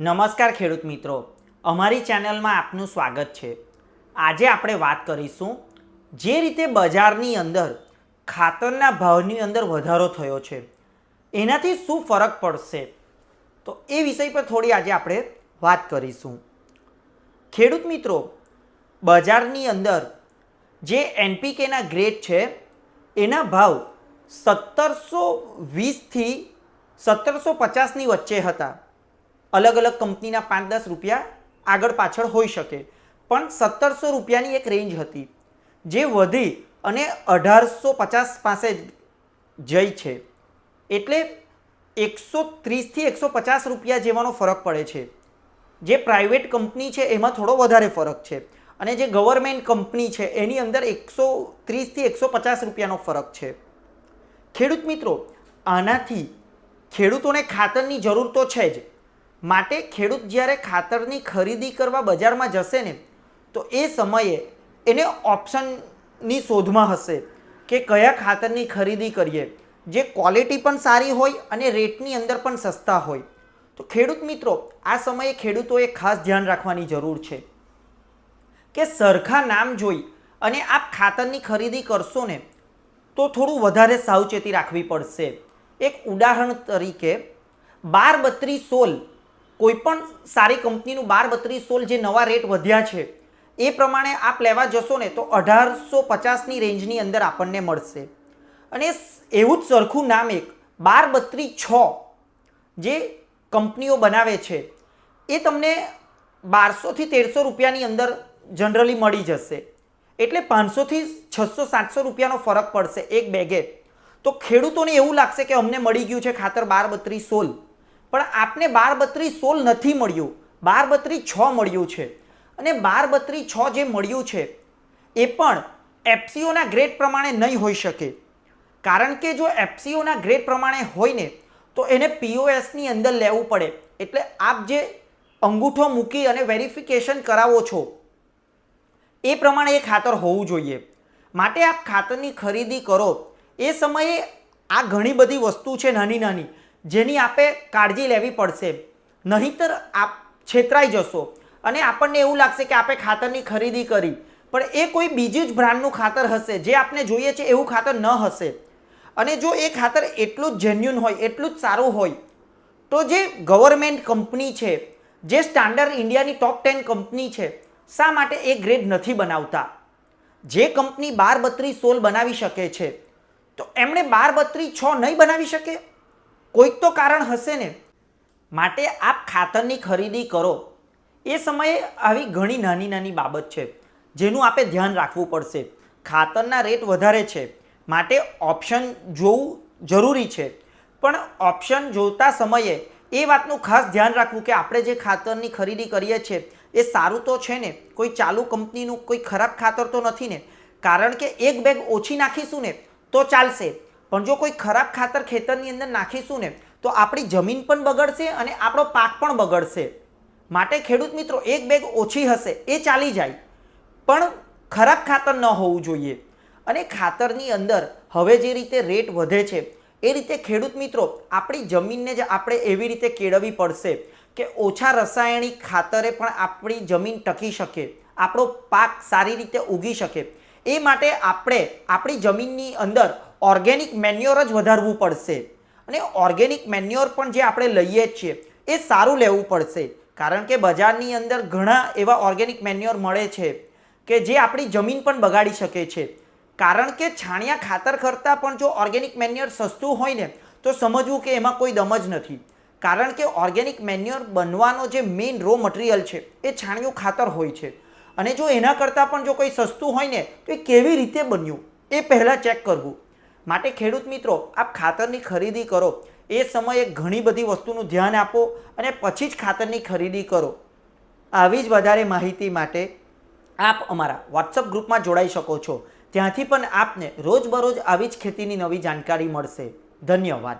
નમસ્કાર ખેડૂત મિત્રો. અમારી ચેનલમાં આપનું સ્વાગત છે. આજે આપણે વાત કરીશું જે રીતે બજારની અંદર ખાતરના ભાવની અંદર વધારો થયો છે. એનાથી શું ફરક પડશે? તો એ વિષય પર થોડી આજે આપણે વાત કરીશું. ખેડૂત મિત્રો, બજારની અંદર જે એનપીકેના ગ્રેડ છે, એના ભાવ સત્તરસો વીસથી સત્તરસો પચાસની વચ્ચે હતા. અલગ અલગ કંપનીના પાંચ દસ રૂપિયા આગળ પાછળ હોઈ શકે. પણ સત્તરસો રૂપિયાની એક રેન્જ હતી, જે વધી અને અઢારસો પચાસ પાસે જઈ છે. એટલે એકસો ત્રીસથી એકસો પચાસ રૂપિયા જેવાનો ફરક પડે છે. જે પ્રાઇવેટ કંપની છે, એમાં થોડો વધારે ફરક છે. અને જે ગવર્મેન્ટ કંપની છે, એની અંદર એકસો ત્રીસથી એકસો પચાસ રૂપિયાનો ફરક છે. ખેડૂત મિત્રો, આનાથી ખેડૂતોને ખાતરની જરૂર તો છે જ. માટે ખેડૂત જ્યારે ખાતરની ખરીદી કરવા બજારમાં જશે ને, તો એ સમયે એને ઓપ્શનની શોધમાં હશે કે કયા ખાતરની ખરીદી કરીએ. જે ક્વોલિટી પણ સારી હોય અને રેટની અંદર પણ સસ્તા હોય. તો ખેડૂત મિત્રો, આ સમયે ખેડૂતોએ ખાસ ધ્યાન રાખવાની જરૂર છે કે સરખા નામ જોઈ અને આપ ખાતરની ખરીદી કરશો ને, તો થોડું વધારે સાવચેતી રાખવી પડશે. એક ઉદાહરણ તરીકે બાર બત્રીસ સોલ કોઈ પણ સારી કંપનીનું બાર બત્રીસ સોલ જે નવા રેટ વધ્યા છે, એ પ્રમાણે આપ લેવા જશો ને તો અઢારસો પચાસની રેન્જની અંદર આપણને મળશે. અને એવું જ સરખું નામ એક બાર બત્રીસ છ જે કંપનીઓ બનાવે છે, એ તમને બારસોથી તેરસો રૂપિયાની અંદર જનરલી મળી જશે. એટલે પાંચસોથી છસો, સાતસો રૂપિયાનો ફરક પડશે એક બેગે. તો ખેડૂતોને એવું લાગશે કે અમને મળી ગયું છે ખાતર બાર બત્રીસ સોલ. પણ આપને બાર બત્રી સોલ નથી મળ્યું. બાર બત્રી છ મળ્યું છે. અને બાર બત્રી છ જે મળ્યું છે, એ પણ એફસીઓના ગ્રેડ પ્રમાણે નહીં હોઈ શકે. કારણ કે જો એફસીઓના ગ્રેડ પ્રમાણે હોય ને, તો એને પીઓએસની અંદર લેવું પડે. એટલે આપ જે અંગૂઠો મૂકી અને વેરિફિકેશન કરાવો છો, એ પ્રમાણે એ ખાતર હોવું જોઈએ. માટે આપ ખાતરની ખરીદી કરો. એ સમયે આ ઘણી બધી વસ્તુ છે નાની નાની જેની આપે કાળજી લેવી પડશે. નહીંતર આપ છેતરાઈ જશો. અને આપણને એવું લાગશે કે આપણે ખાતરની ખરીદી કરી. પણ એ કોઈ બીજી જ બ્રાન્ડનું ખાતર હશે. જે આપણે જોઈએ છે એવું ખાતર ન હશે. અને જો એ ખાતર એટલું જ જેન્યુન હોય, એટલું જ સારું હોય, તો જે ગવર્મેન્ટ કંપની છે, જે સ્ટાન્ડર્ડ ઇન્ડિયાની ટોપ ટેન કંપની છે, શા માટે એ ગ્રેડ નથી બનાવતા? જે કંપની બાર બત્રીસ સોલ બનાવી શકે છે, તો એમણે બાર બત્રીસ છ નહીં બનાવી શકે? કોઈક તો કારણ હશે ને. માટે આપ ખાતરની ખરીદી કરો. એ સમયે આવી ઘણી નાની નાની બાબત છે, જેનું આપે ધ્યાન રાખવું પડશે. ખાતરના રેટ વધારે છે, માટે ઓપ્શન જોવું જરૂરી છે. પણ ઓપ્શન જોતા સમયે એ વાતનું ખાસ ધ્યાન રાખવું કે આપણે જે ખાતરની ખરીદી કરીએ છીએ, એ સારું તો છે ને. કોઈ ચાલુ કંપનીનું કોઈ ખરાબ ખાતર તો નથી ને. કારણ કે એક બેગ ઓછી નાખીશું ને, તો ચાલશે. પણ જો કોઈ ખરાબ ખાતર ખેતરની અંદર નાખીશું ને, તો આપણી જમીન પણ બગડશે અને આપણો પાક પણ બગડશે. માટે ખેડૂત મિત્રો, એક બેગ ઓછી હશે, એ ચાલી જાય. પણ ખરાબ ખાતર ન હોવું જોઈએ. અને ખાતરની અંદર હવે જે રીતે રેટ વધે છે, એ રીતે ખેડૂત મિત્રો, આપણી જમીનને જ આપણે એવી રીતે કેળવવી પડશે કે ઓછા રસાયણિક ખાતરે પણ આપણી જમીન ટકી શકે, આપણો પાક સારી રીતે ઉગી શકે. એ માટે આપણે આપણી જમીનની અંદર ઓર્ગેનિક મેન્યોર જ વધારવું પડશે. અને ઓર્ગેનિક મેન્યોર પણ જે આપણે લઈએ જ છીએ, એ સારું લેવું પડશે. કારણ કે બજારની અંદર ઘણા એવા ઓર્ગેનિક મેન્યોર મળે છે કે જે આપણી જમીન પણ બગાડી શકે છે. કારણ કે છાણિયા ખાતર કરતાં પણ જો ઓર્ગેનિક મેન્યોર સસ્તું હોય ને, તો સમજવું કે એમાં કોઈ દમ જ નથી. કારણ કે ઓર્ગેનિક મેન્યોર બનવાનો જે મેઇન રો મટીરિયલ છે, એ છાણિયું ખાતર હોય છે. અને જો એના કરતાં પણ જો કોઈ સસ્તું હોય ને, તો એ કેવી રીતે બન્યું, એ પહેલાં ચેક કરવું. માટે ખેડૂત મિત્રો, આપ ખાતરની ખરીદી કરો. એ સમયે ઘણી બધી વસ્તુનું ધ્યાન આપો અને પછી જ ખાતરની ખરીદી કરો. આવી જ વધારે માહિતી માટે આપ અમારા વોટ્સઅપ ગ્રુપમાં જોડાઈ શકો છો. ત્યાંથી પણ આપને રોજબરોજ આવી જ ખેતીની નવી જાણકારી મળશે. ધન્યવાદ.